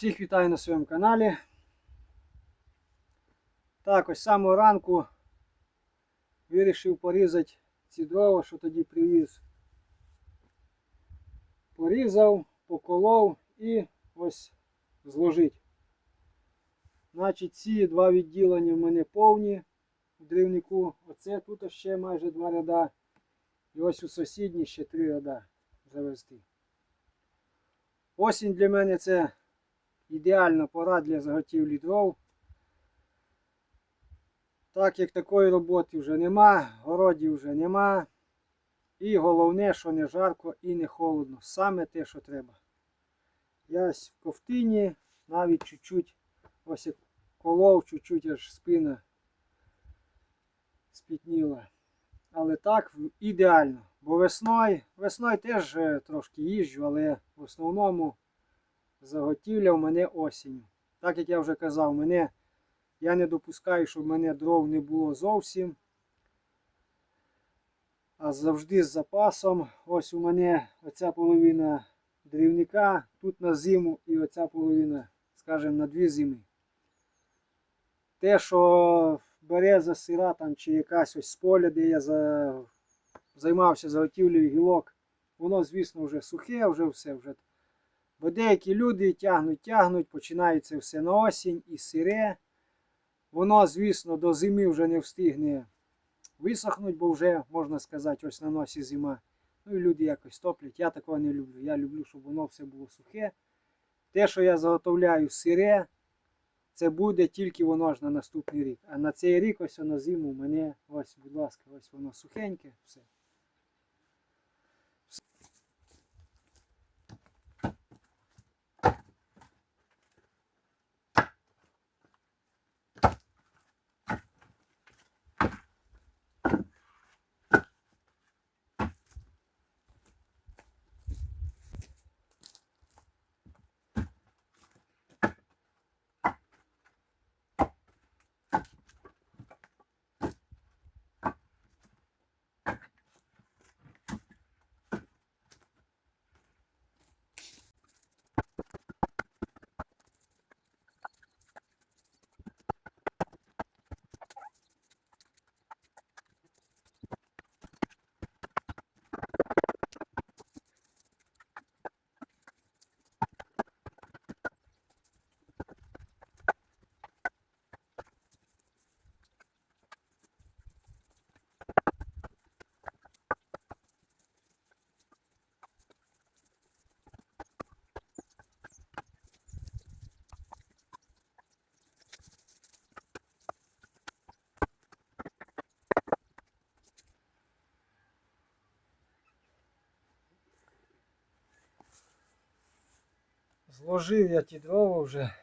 Всіх вітаю на своєму каналі. Так, ось з самого ранку вирішив порізати ці дрова, що тоді привіз. Порізав, поколов і ось зложить. Значить, ці два відділення в мене повні у дрівнику. Оце тут ще майже два ряда. І ось у сусідній ще три ряда завести. Осінь для мене це ідеальна пора для заготівлі дров. Так як такої роботи вже нема, городів вже нема. І головне, що не жарко і не холодно. Саме те, що треба. Я в ковтині навіть чуть-чуть ось як колов, чуть-чуть аж спина спітніла. Але так ідеально. Бо весною, весною теж е, трошки їжджу, але в основному заготівля в мене осінню. Так як я вже казав, мене, я не допускаю, щоб в мене дров не було зовсім. А завжди з запасом. Ось у мене оця половина дрівника, тут на зиму і оця половина, скажімо, на дві зими. Те, що береза сира там, чи якась ось з поля, де я за... займався заготівлею гілок, воно, звісно, вже сухе, вже все. вже Бо деякі люди тягнуть, тягнуть, починається все на осінь і сире. Воно, звісно, до зими вже не встигне висохнути, бо вже, можна сказати, ось на носі зима. Ну і люди якось топлять. Я такого не люблю. Я люблю, щоб воно все було сухе. Те, що я заготовляю сире, це буде тільки воно ж на наступний рік. А на цей рік, ось на зиму, у мене, ось, будь ласка, ось воно сухеньке, все. Зложив я ті дрова вже.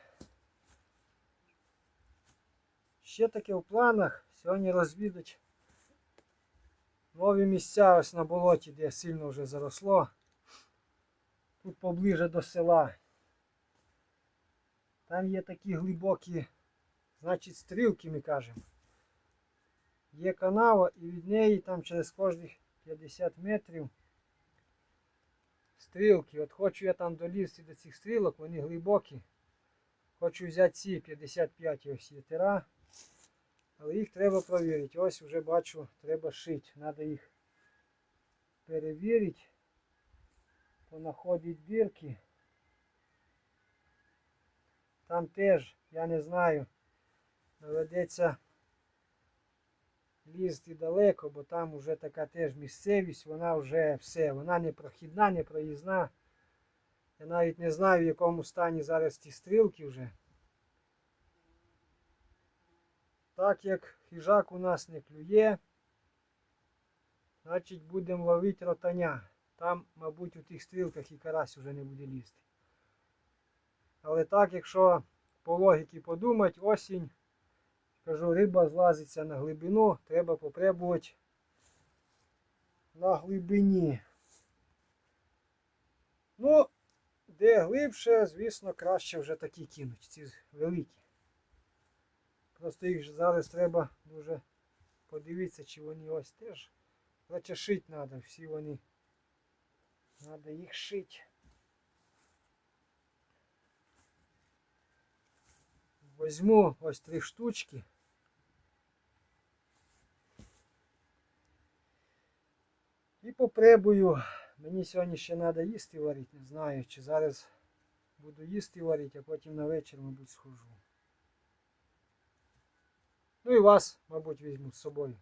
Ще таке в планах сьогодні розвідать нові місця ось на болоті, де сильно вже заросло. Тут поближе до села. Там є такі глибокі, значить, стрілки, ми кажемо. Є канава і від неї там через кожних 50 метрів стрілки. От хочу я там долізти до цих стрілок, вони глибокі. Хочу взяти ці 55 ось єтера. Але їх треба провірити. Ось вже бачу, треба шити. Треба їх перевірити. Понаходити дірки. Там теж, я не знаю, доведеться лізти далеко, бо там вже така теж місцевість, вона вже все, вона не прохідна, не проїзна. Я навіть не знаю, в якому стані зараз ті стрілки вже. Так як хижак у нас не клює, значить будемо ловити ротаня. Там, мабуть, у тих стрілках і карась вже не буде лізти. Але так, якщо по логіки подумати, осінь, кажу, риба злазиться на глибину, треба попробувати на глибині. Ну, де глибше, звісно, краще вже такі кинуть, ці великі. Просто їх зараз треба дуже подивитися, чи вони ось теж. Хоча шити треба, всі вони. Треба їх шити. Возьму ось три штучки. І попробую. Мені сьогодні ще треба їсти варити. Не знаю, чи зараз буду їсти варити, а потім на вечір, мабуть, схожу. Ну і вас, мабуть, візьму з собою.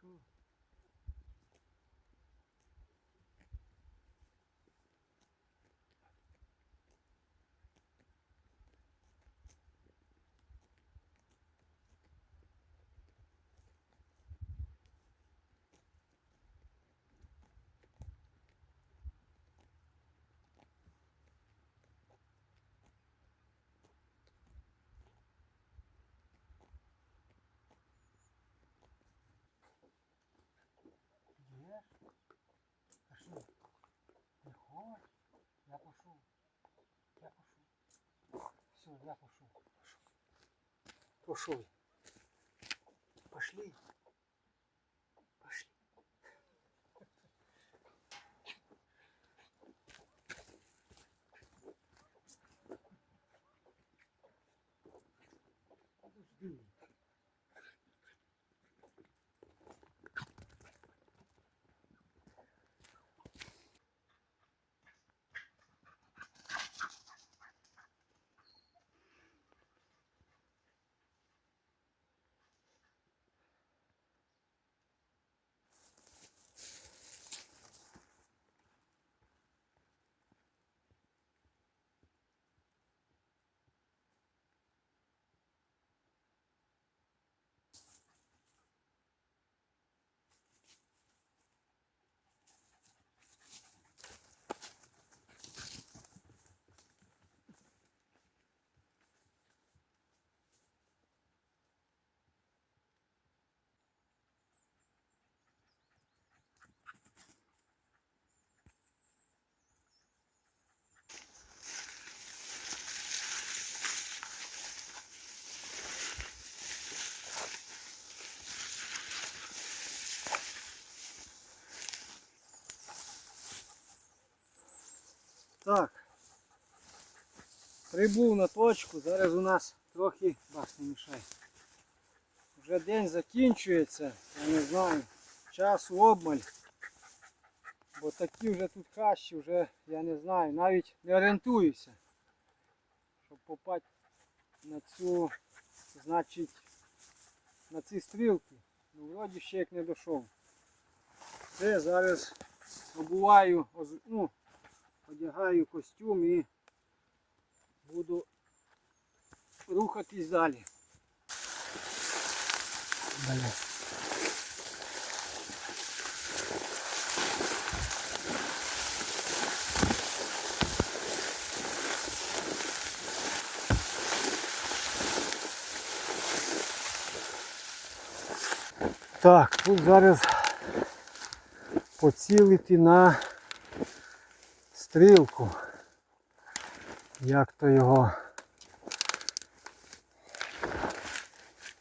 Що? Є? А що? Не хочеш? Я пошел. Я пошел. Все, я пошел. Пошел. Пошли. Подожди. Так. Прибув на точку, зараз у нас трохи бах не мішай. Вже день закінчується, я не знаю, часу обмаль. Бо такі вже тут хащі, вже я не знаю, навіть не орієнтуюся. Щоб попати на цю, значить, на ці стрілки. Ну, вроді ще як не дійшов. Це зараз обуваю, ну, одягаю костюм і буду рухатись далі. Бля. Так, тут зараз поцілити на стрілку. Як то його.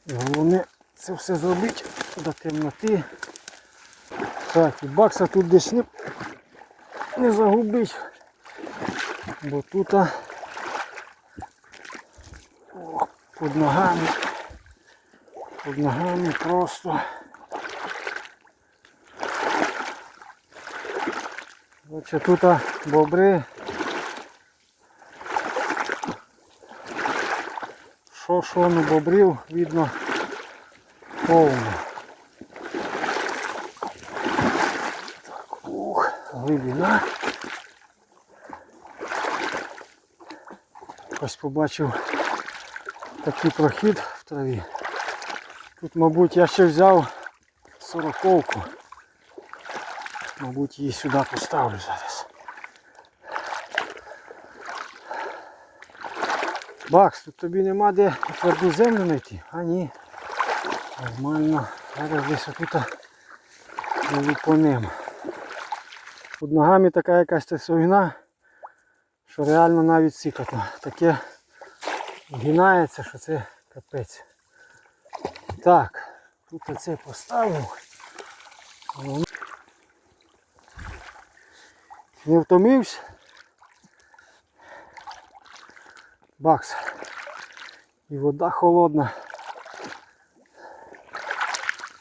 І головне це все зробити до темноти. Так, і бакса тут десь не, не загубить. Бо тут о, під ногами. Під ногами просто. Тут бобри. Що, що, ну бобрів видно повно. Так, ух, глибина. Ось побачив такий прохід в траві. Тут, мабуть, я ще взяв сороковку. Мабуть, її сюди поставлю зараз. Бакс, тут тобі нема де тверду землю знайти? А ні. Нормально. Зараз десь отут лупонем. Під ногами така якась трясовина, що реально навіть сикотно. Таке гинається, що це капець. Так, тут оце поставив. Не втомився. Бакс. І вода холодна.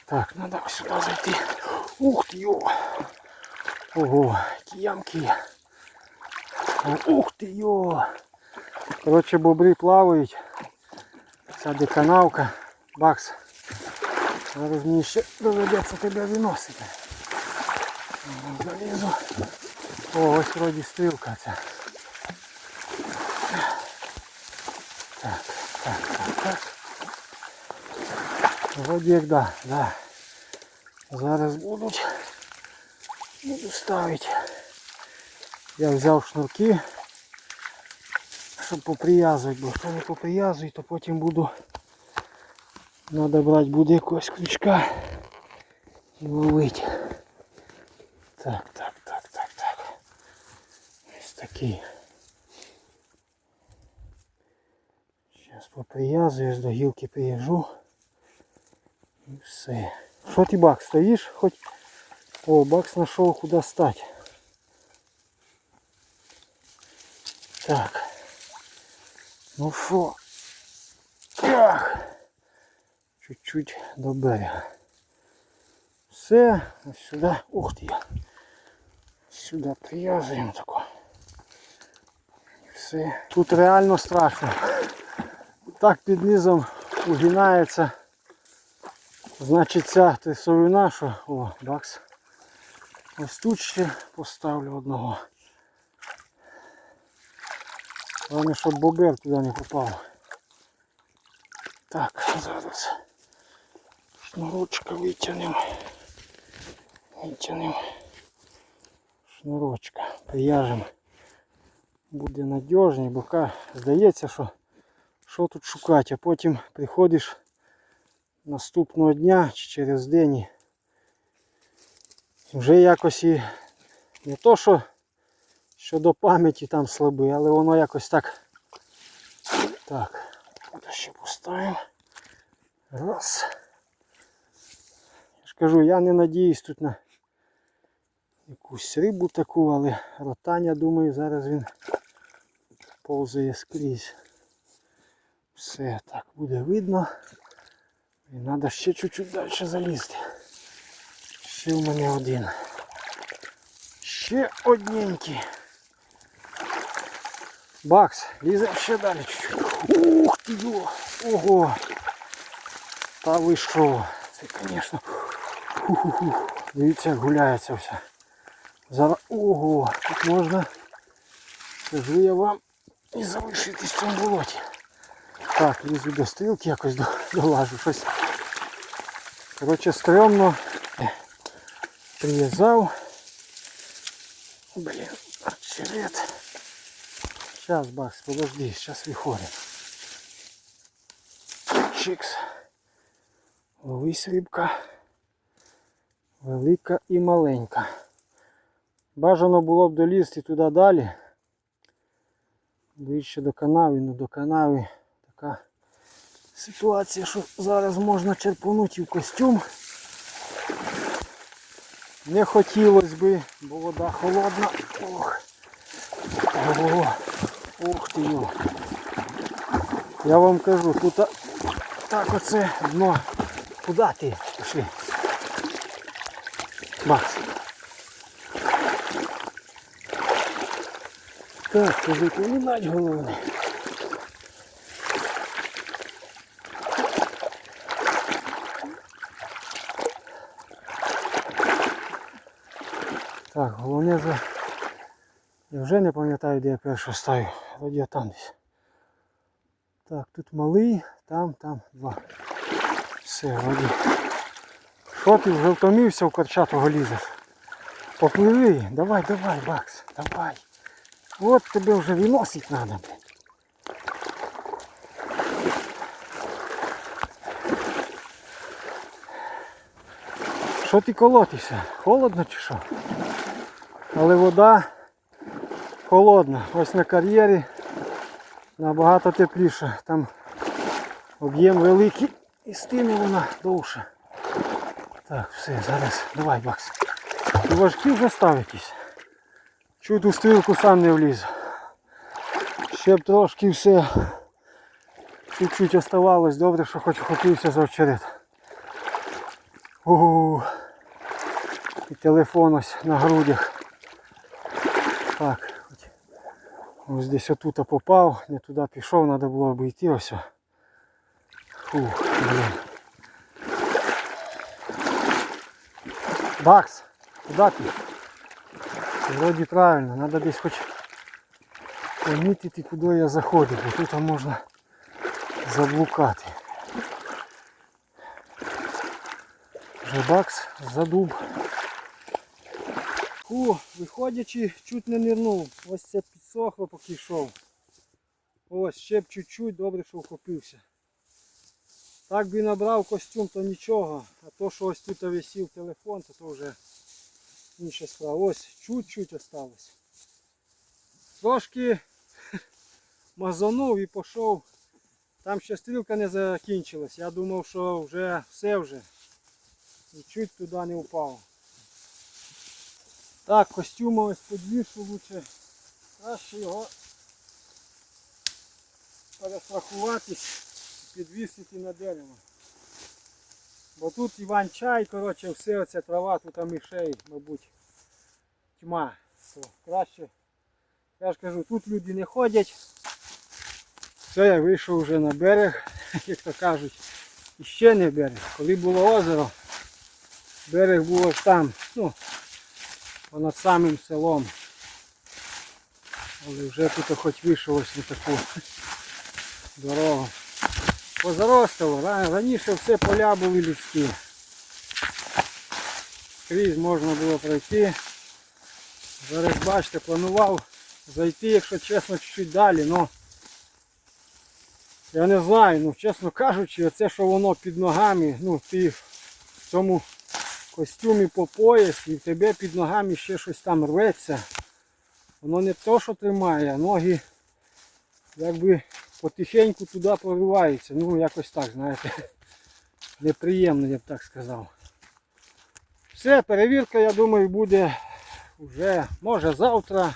Так, треба сюди зайти. Ух ти йо! Ого, які ямки. Ух ти йо! Коротше, бобри плавають. Ця де. Бакс. Зараз мені ще доведеться тебе виносити. Залізу. О, ось вроді стрілка ця. Так, так, так, так. Вроді да, да. Зараз будуть. Буду ставити. Я взяв шнурки, щоб поприв'язувати, бо якщо не поприв'язую, то потім буду Надо брати буде якогось крючка і ловити. Так, так, так, так, так. Ось такий. Зараз поприв'язуєш, до гілки прив'яжу. І все. Що ти бак, стоїш? Хоч... О, бакс знайшов куди стати. Так. Ну що? Ах! Чуть-чуть до берега. Все, ось сюди, ух ти. Сюди прив'язуємо тако. Все. Тут реально страшно. Так під низом угинається. Значить ця трясовина, що... О, бакс. Ось тут ще поставлю одного. Головне, щоб бобер туди не попав. Так, зараз. Шнурочка витягнемо. Витягнемо. Шнурочка. Прив'яжемо. Буде надіжний, бо здається, що що тут шукати, а потім приходиш наступного дня чи через день. Вже якось і не то, що щодо пам'яті там слабий, але воно якось так. Так, ще поставимо. Раз. Я ж кажу, я не надіюсь тут на якусь рибу таку, але ротання, думаю, зараз він повзає скрізь. Все так буде видно. І треба ще чуть-чуть далі залізти. Ще в мене один. Ще одненький. Бакс, ліземо ще далі чуть-чуть. Ух ти йо! Ого! Та ви що? Це, звісно. Дивіться, гуляється все. Зараз. Ого! Тут можна, скажу я вам, і залишитись в цьому болоті. Так, лізу до стрілки якось долажу щось. Коротше, стрьомно. Е, Прив'язав. Блін, очерет. Сейчас, Бакс, подожди, сейчас виходимо. Чикс. Ловись рибка. Велика і маленька. Бажано було б долізти туди далі. Ближче до канави, ну до канави така ситуація, що зараз можна черпанути в костюм. Не хотілося би, бо вода холодна. Ох. Ого. Ух ти йо. Я вам кажу, тут так оце дно. Куди ти? Пішли. Бакс. Так, запам'ятати головне. Так, головне за... Я вже не пам'ятаю, де я першу ставив. Вроді я там десь. Так, тут малий, там, там два. Все, вроді. Що ти вже в корчатого лізеш? Попливи, давай, давай, Бакс, давай. От тебе вже виносить треба, блядь. Що ти колотишся? Холодно чи що? Але вода холодна. Ось на кар'єрі набагато тепліше. Там об'єм великий і стине вона довше. Так, все, зараз давай, Бакс. Важкі вже ставитись. Чуть у стрілку сам не вліз. Ще б трошки все. Чуть-чуть оставалось. Добре, що хоч хотівся за очерет. Ууу. І телефон ось на грудях. Так, хоч ось десь отут попав, не туди пішов, треба було обійти ось. о. Фух, блін. Бакс, куди ти? Вроді правильно, треба десь хоч помітити, куди я заходжу, бо тут можна заблукати. Вже бакс задуб. Фу, виходячи, чуть не нирнув. Ось це підсохло, поки йшов. Ось ще б чуть-чуть, добре, що вхопився. Так би набрав костюм, то нічого. А то, що ось тут висів телефон, то, то вже інша справа. Ось чуть-чуть осталось. Трошки мазанув і пішов. Там ще стрілка не закінчилась. Я думав, що вже все вже. І чуть туди не впав. Так, костюм ось подвішу лучше. Краще його перестрахуватись, підвісити на дерево. Бо тут Іван чай, коротше, все оця трава, тут а мишей, мабуть, тьма. То краще. Я ж кажу, тут люди не ходять. Все, я вийшов вже на берег, як то кажуть. І ще не берег. Коли було озеро, берег був ось там, ну, понад самим селом. Але вже тут хоч вийшов на таку дорогу. Позаростало, раніше все поля були людські. Скрізь можна було пройти. Зараз бачите, планував зайти, якщо чесно, чуть-чуть далі, але я не знаю, ну чесно кажучи, оце що воно під ногами, ну ти в цьому костюмі по пояс і в тебе під ногами ще щось там рветься. Воно не то, що тримає, а ноги якби потихеньку туди пориваються. Ну якось так, знаєте. Неприємно, я б так сказав. Все, перевірка, я думаю, буде вже може завтра.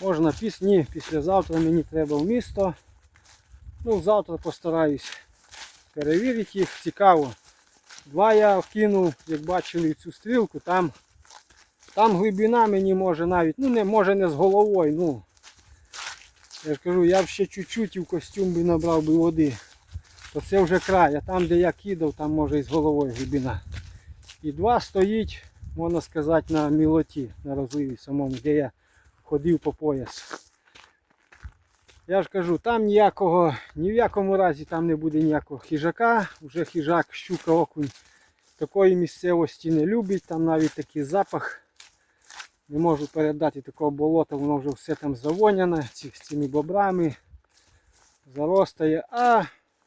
Можна піс... Ні, післязавтра мені треба в місто. Ну, завтра постараюсь перевірити їх. Цікаво. Два я вкинув, як бачили цю стрілку, там, там глибина мені може навіть, ну не може не з головою, ну. Я ж кажу, я б ще чуть-чуть і в костюм би набрав би води. То це вже край, а там де я кидав, там може і з головою глибина. І два стоїть, можна сказати, на мілоті, на розливі самому, де я ходив по пояс. Я ж кажу, там ніякого, ні в якому разі там не буде ніякого хижака. Вже хижак, щука, окунь такої місцевості не любить, там навіть такий запах. Не можу передати такого болота, воно вже все там завоняне, ці, з цими бобрами заростає. А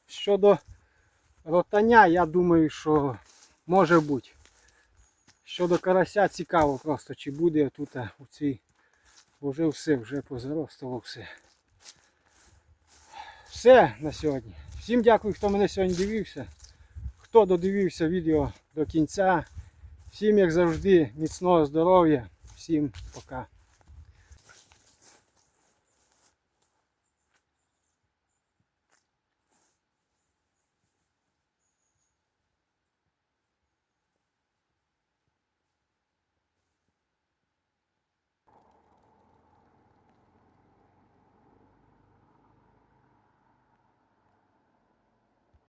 щодо ротання, я думаю, що може бути. Щодо карася цікаво просто, чи буде тут у цій, вже все, вже позаростало все. Все на сьогодні. Всім дякую, хто мене сьогодні дивився. Хто додивився відео до кінця. Всім, як завжди, міцного здоров'я. Всім пока.